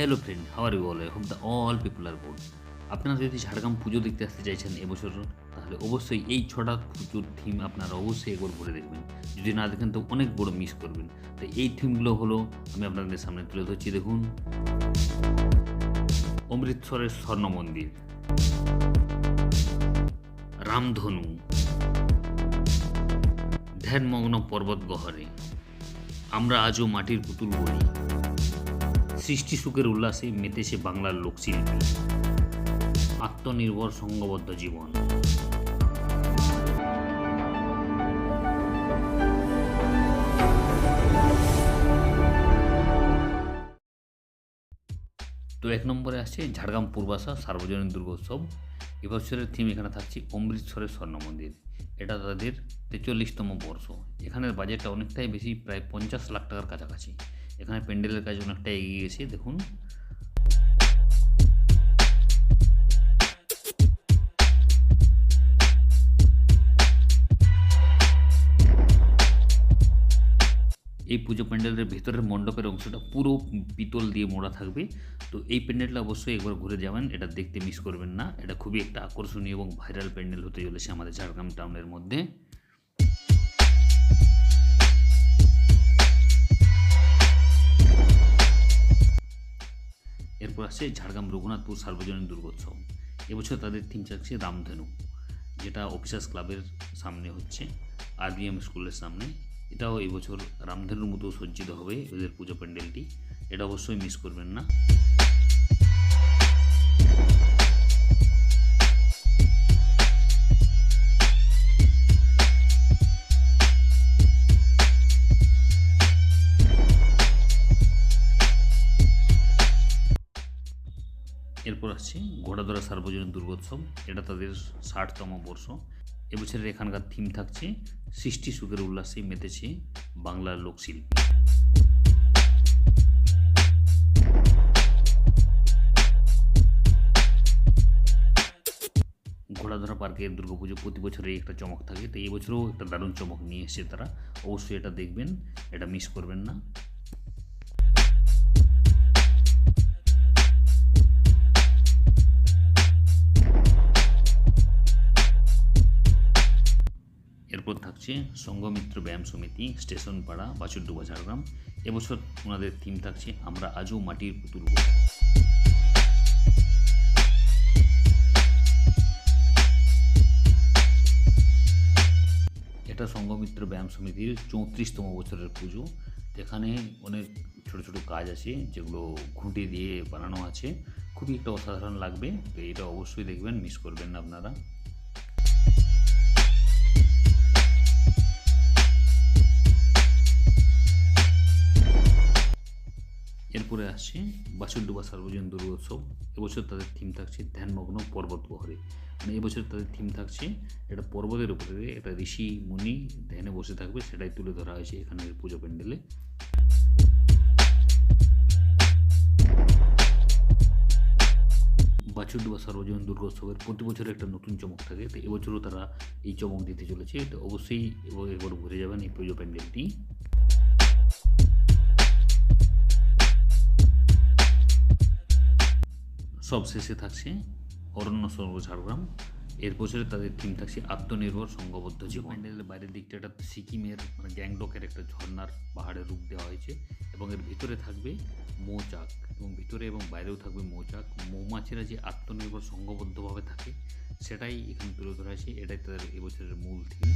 Hello friend how are you all I hope the all people are good আপনারা যদি ঝাড়গ্রাম পুজো দেখতে আসতে চাইছেন এবছর, তাহলে অবশ্যই এই ছটা পুজোর থিম আপনারা অবশ্যই একবার ঘুরে দেখবেন। যদি না দেখেন, তো অনেক বড় মিস করবেন। তো এই থিমগুলো হলো, আমি আপনাদের সামনে তুলে ধরছি, দেখুন। অমৃতসরের স্বর্ণ মন্দির। রামধনু। ধ্যানমগ্ন পর্বত গহরে আমরা আজও মাটির পুতুল বলি। সৃষ্টি সুখের উল্লাসে মেতেছে বাংলার লোকশিল্পী। আত্মনির্ভর সঙ্গবদ্ধ জীবন। তো এক নম্বরে আসছে ঝাড়গ্রাম পূর্বাশা সার্বজনীন দুর্গোৎসব। এবছরের থিম এখানে থাকছে অমৃতসরের স্বর্ণ মন্দির এটা তাদের তেচল্লিশতম বর্ষ। এখানের বাজেটটা অনেকটাই বেশি, প্রায় পঞ্চাশ লাখ টাকার কাছাকাছি। এখানে প্যান্ডেলের কাজ অনেকটা এগিয়ে গেছে, দেখুন। এই পুজো প্যান্ডেলের ভেতরের মণ্ডপের অংশটা পুরো পিতল দিয়ে মোড়া থাকবে। তো এই প্যান্ডেলটা অবশ্যই একবার ঘুরে যাবেন, এটা দেখতে মিস করবেন না। এটা খুবই একটা আকর্ষণীয় এবং ভাইরাল প্যান্ডেল হতে চলেছে আমাদের ঝাড়গ্রাম টাউনের মধ্যে। আসছে ঝাড়গ্রাম রঘুনাথপুর সার্বজনীন দুর্গোৎসব। এবছর তাদের থিম থাকছে রামধেনু, যেটা অফিসার্স ক্লাবের সামনে হচ্ছে আরবিএম স্কুলের সামনে। এটাও এবছর রামধেনুর মতো সজ্জিত হবে ওদের পুজো প্যান্ডেলটি। এটা অবশ্যই মিস করবেন না। এরপর আসছে ঘোড়াদরা সার্বজনীন দুর্গোৎসব। এটা তাদের ষাটতম বর্ষ। এবছরের এখানকার থিম থাকছে সৃষ্টি সুখের উল্লাসে মেতেছে বাংলার লোকশিল্পী। ঘোড়াধরা পার্কের দুর্গাপুজো প্রতি বছরই একটা চমক থাকে তো এই বছরও একটা দারুণ চমক নিয়ে এসেছে তারা। অবশ্যই এটা দেখবেন, এটা মিস করবেন না। থাকছে সংঘমিত্র ব্যায়াম সমিতি, স্টেশন পাড়া, বাছুরডুবা, ঝাড়গ্রাম। এবছর ওনাদের থিম থাকছে, আমরা আজও মাটির পুতুল এটা সঙ্গমিত্র ব্যায়াম সমিতির চৌত্রিশতম বছরের পুজো। এখানে অনেক ছোট ছোট কাজ আছে, যেগুলো ঘুঁটে দিয়ে বানানো আছে। খুবই একটা অসাধারণ লাগবে, তো এটা অবশ্যই দেখবেন মিস করবেন না আপনারা। এরপরে আসছে বাছুরডুবা সার্বজনীন দুর্গোৎসব। এবছর তাদের থিম থাকছে ধ্যানমগ্ন পর্বত বহরে মানে এবছর তাদের থিম থাকছে এটা পর্বতের উপরে একটা ঋষি, মুনি ধ্যানে বসে থাকবে, সেটাই তুলে ধরা হয়েছে এখানের পুজো প্যান্ডেলে। বাছুরডুবা সার্বজনীন দুর্গোৎসবের প্রতি বছর একটা নতুন চমক থাকে। তো এবছরও তারা এই চমক দিতে চলেছে। তো অবশ্যই এবার ঘুরে যাবেন এই পুজো প্যান্ডেলটি। সব শেষে থাকছে অরণ্য সর্ব ঝাড়গ্রাম এর বছরে তাদের থিম থাকছে আত্মনির্ভর সংঘবদ্ধ জীবন। বাইরের দিকটা একটা সিকিমের মানে গ্যাংটকের একটা ঝর্ণার পাহাড়ের রূপ দেওয়া হয়েছে এবং এর ভিতরে থাকবে মৌচাক এবং ভিতরে এবং বাইরেও থাকবে মৌচাক। মৌমাছিরা যে আত্মনির্ভর সংঘবদ্ধভাবে থাকে, সেটাই এখানে তুলে ধরা হয়েছে। এটাই তাদের এবছরের মূল থিম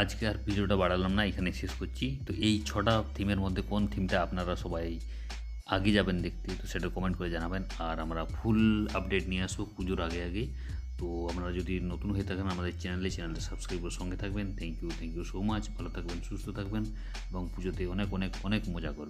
আজকে আর ভিডিওটা বাড়ালাম না এখানে শেষ করছি। তো এই ছটা থিমের মধ্যে কোন থিমটা আপনারা সবাই আগে যাবেন দেখতে, তো সেটা কমেন্ট করে জানাবেন। আর আমরা ফুল আপডেট নিয়ে আসব পুজোর আগে আগে। তো আপনারা যদি নতুন হয়ে থাকেন আমাদের চ্যানেলে চ্যানেলটা সাবস্ক্রাইব করে সঙ্গে থাকবেন। Thank you thank you so much ভালো থাকবেন, সুস্থ থাকবেন। এবং পুজোতে অনেক অনেক অনেক মজা করবেন।